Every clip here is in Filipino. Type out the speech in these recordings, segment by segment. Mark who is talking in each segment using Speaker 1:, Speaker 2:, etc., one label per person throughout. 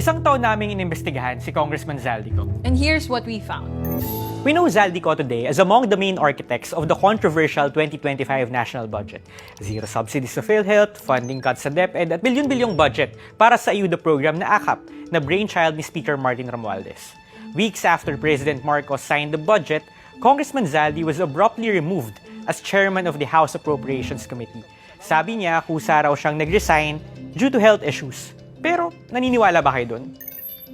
Speaker 1: Isang taon naming inimbestigahan si Congressman Zaldico.
Speaker 2: And here's what we found.
Speaker 1: We know Zaldico today as among the main architects of the controversial 2025 national budget. Zero subsidies sa PhilHealth, funding cuts sa DepEd at bilyon-bilyong budget para sa ayuda program na AKAP na brainchild ni Speaker Martin Romualdez. Weeks after President Marcos signed the budget, Congressman Zaldi was abruptly removed as chairman of the House Appropriations Committee. Sabi niya kusa raw siyang nag-resign due to health issues. Pero naniniwala ba kayo doon?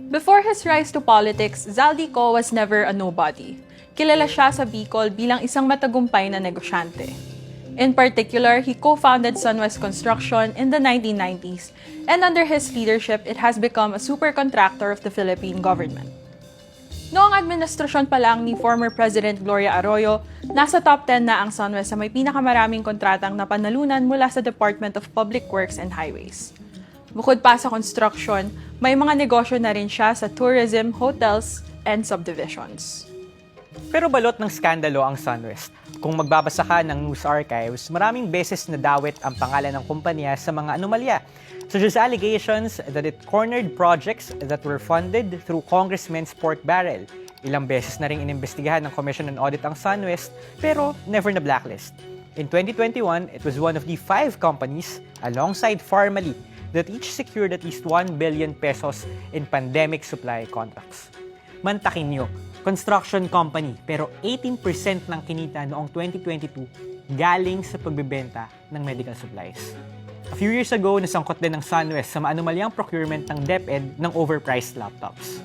Speaker 2: Before his rise to politics, Zaldico was never a nobody. Kilala siya sa Bicol bilang isang matagumpay na negosyante. In particular, he co-founded Sunwest Construction in the 1990s, and under his leadership, it has become a super contractor of the Philippine government. Noong administrasyon pa lang ni former President Gloria Arroyo, nasa top 10 na ang Sunwest sa may pinakamaraming kontratang napanalunan mula sa Department of Public Works and Highways. Bukod pa sa construction, may mga negosyo na rin siya sa tourism, hotels, and subdivisions.
Speaker 1: Pero balot ng skandalo ang Sunwest. Kung magbabasa ka ng news archives, maraming beses na dawit ang pangalan ng kumpanya sa mga anomalya, such as allegations that it cornered projects that were funded through Congressman's pork barrel. Ilang beses na rin inimbestigahan ng Commission on Audit ang Sunwest, pero never na blacklist. In 2021, it was one of the five companies, alongside Farmally, that each secured at least 1 billion pesos in pandemic supply contracts. Mantakin nyo, construction company, pero 18% ng kinita noong 2022 galing sa pagbebenta ng medical supplies. A few years ago, nasangkot din ng Sunwest sa maanumalyang procurement ng DepEd ng overpriced laptops.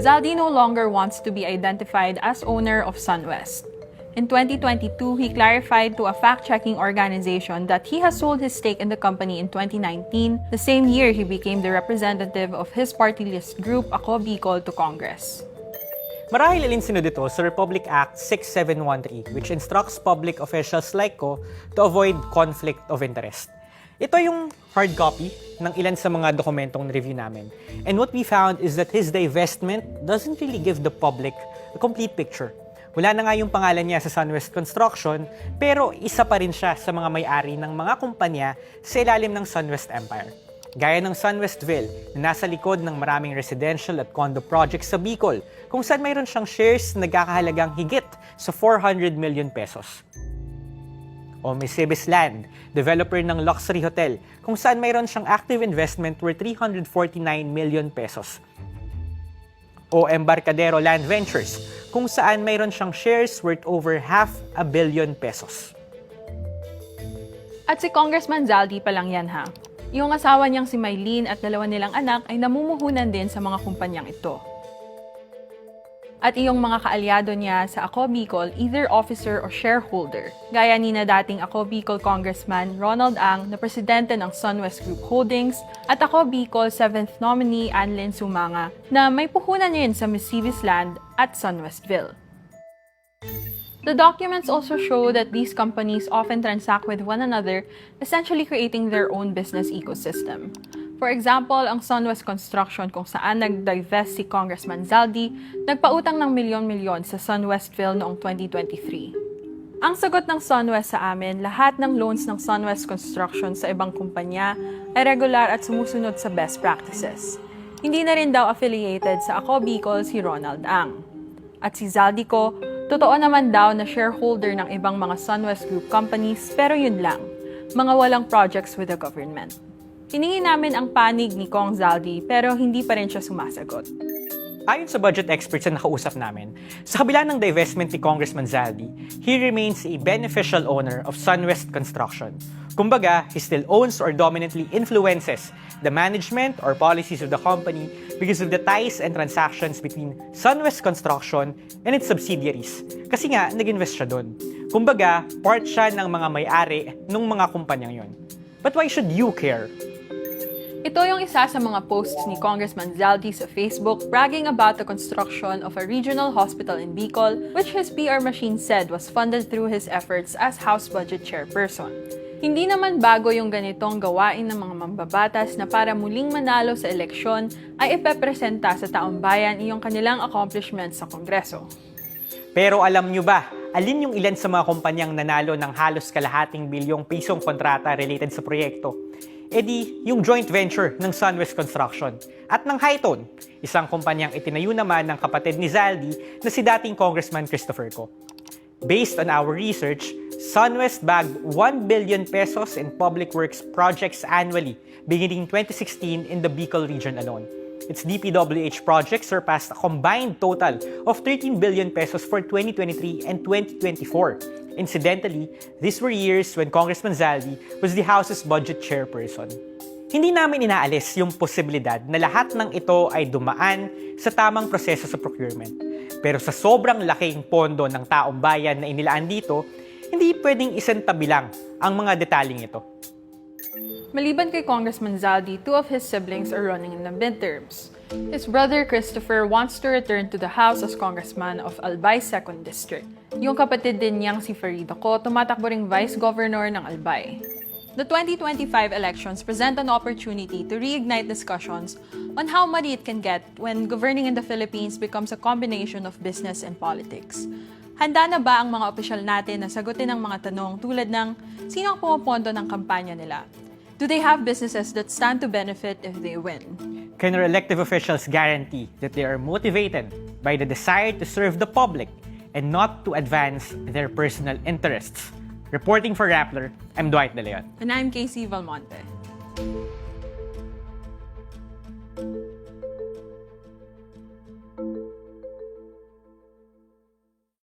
Speaker 2: Zaldi no longer wants to be identified as owner of SunWest. In 2022, he clarified to a fact-checking organization that he has sold his stake in the company in 2019, the same year he became the representative of his party list group, Ako Bicol, to Congress.
Speaker 1: Marahil alinsunod ito sa Republic Act 6713 which instructs public officials like ko to avoid conflict of interest. Ito yung hard copy ng ilan sa mga dokumentong review namin. And what we found is that his divestment doesn't really give the public a complete picture. Wala na nga yung pangalan niya sa Sunwest Construction, pero isa pa rin siya sa mga may-ari ng mga kumpanya sa ilalim ng Sunwest Empire. Gaya ng Sunwestville na nasa likod ng maraming residential at condo projects sa Bicol, kung saan mayroon siyang shares na nagkakahalagang higit sa 400 million pesos. O may Cibis Land, developer ng luxury hotel, kung saan mayroon siyang active investment worth 349 million pesos. O Embarcadero Land Ventures, kung saan mayroon siyang shares worth over half a billion pesos.
Speaker 2: At si Congressman Zaldi pa lang yan ha. Yung asawa niyang si Maylene at dalawa nilang anak ay namumuhunan din sa mga kumpanyang ito. At iyong mga kaalyado niya sa Ako Bicol, either officer o shareholder. Gaya ni na dating Ako Bicol Congressman Ronald Ang na presidente ng Sunwest Group Holdings at Ako Bicol 7th nominee Anlin Sumanga na may puhunan rin sa Missivis Land at Sunwestville. The documents also show that these companies often transact with one another, essentially creating their own business ecosystem. For example, ang Sunwest Construction kung saan nag-divest si Congressman Zaldi, nagpautang ng milyon-milyon sa Sunwestville noong 2023. Ang sagot ng Sunwest sa amin, lahat ng loans ng Sunwest Construction sa ibang kumpanya ay regular at sumusunod sa best practices. Hindi na rin daw affiliated sa Ako Bicol si Ronald Ang. At si Zaldico, totoo naman daw na shareholder ng ibang mga Sunwest Group companies pero yun lang, mga walang projects with the government. Hiningi namin ang panig ni Kong Zaldi pero hindi pa rin siya sumasagot.
Speaker 1: Ayon sa budget experts na nakausap namin, sa kabila ng divestment ni Congressman Zaldi, he remains a beneficial owner of Sunwest Construction. Kumbaga, he still owns or dominantly influences the management or policies of the company because of the ties and transactions between Sunwest Construction and its subsidiaries. Kasi nga, nag-invest siya doon. Kumbaga, part siya ng mga may-ari ng mga kumpanyang yon. But why should you care?
Speaker 2: Ito yung isa sa mga posts ni Congressman Zaldi sa Facebook bragging about the construction of a regional hospital in Bicol, which his PR machine said was funded through his efforts as House Budget Chairperson. Hindi naman bago yung ganitong gawain ng mga mambabatas na para muling manalo sa eleksyon ay ipepresenta sa taong bayan iyong kanilang accomplishments sa Kongreso.
Speaker 1: Pero alam nyo ba, alin yung ilan sa mga kumpanyang nanalo ng halos kalahating bilyong pisong kontrata related sa proyekto? Edi yung joint venture ng SunWest Construction at ng Hitone, isang kumpanyang itinayo naman ng kapatid ni Zaldi na si dating Congressman Christopher Co. Based on our research, SunWest bagged 1 billion pesos in public works projects annually beginning 2016 in the Bicol region alone. Its DPWH projects surpassed a combined total of 13 billion pesos for 2023 and 2024. Incidentally, these were years when Congressman Zaldi was the House's budget chairperson. Hindi namin inaalis yung posibilidad na lahat ng ito ay dumaan sa tamang proseso sa procurement. Pero sa sobrang laking pondo ng taong bayan na inilaan dito, hindi pwedeng isantabi lang ang mga detaling ito.
Speaker 2: Maliban kay Congressman Zaldi, two of his siblings are running in the midterms. His brother Christopher wants to return to the House as Congressman of Albay 2nd District. Yung kapatid din niyang si Farida Ko, tumatakbo ring Vice Governor ng Albay. The 2025 elections present an opportunity to reignite discussions on how muddy it can get when governing in the Philippines becomes a combination of business and politics. Handa na ba ang mga opisyal natin na sagutin ang mga tanong tulad ng sino ang pumapondo ng kampanya nila? Do they have businesses that stand to benefit if they win?
Speaker 1: Can our elective officials guarantee that they are motivated by the desire to serve the public and not to advance their personal interests? Reporting for Rappler, I'm Dwight De Leon.
Speaker 2: And I'm Casey Valmonte.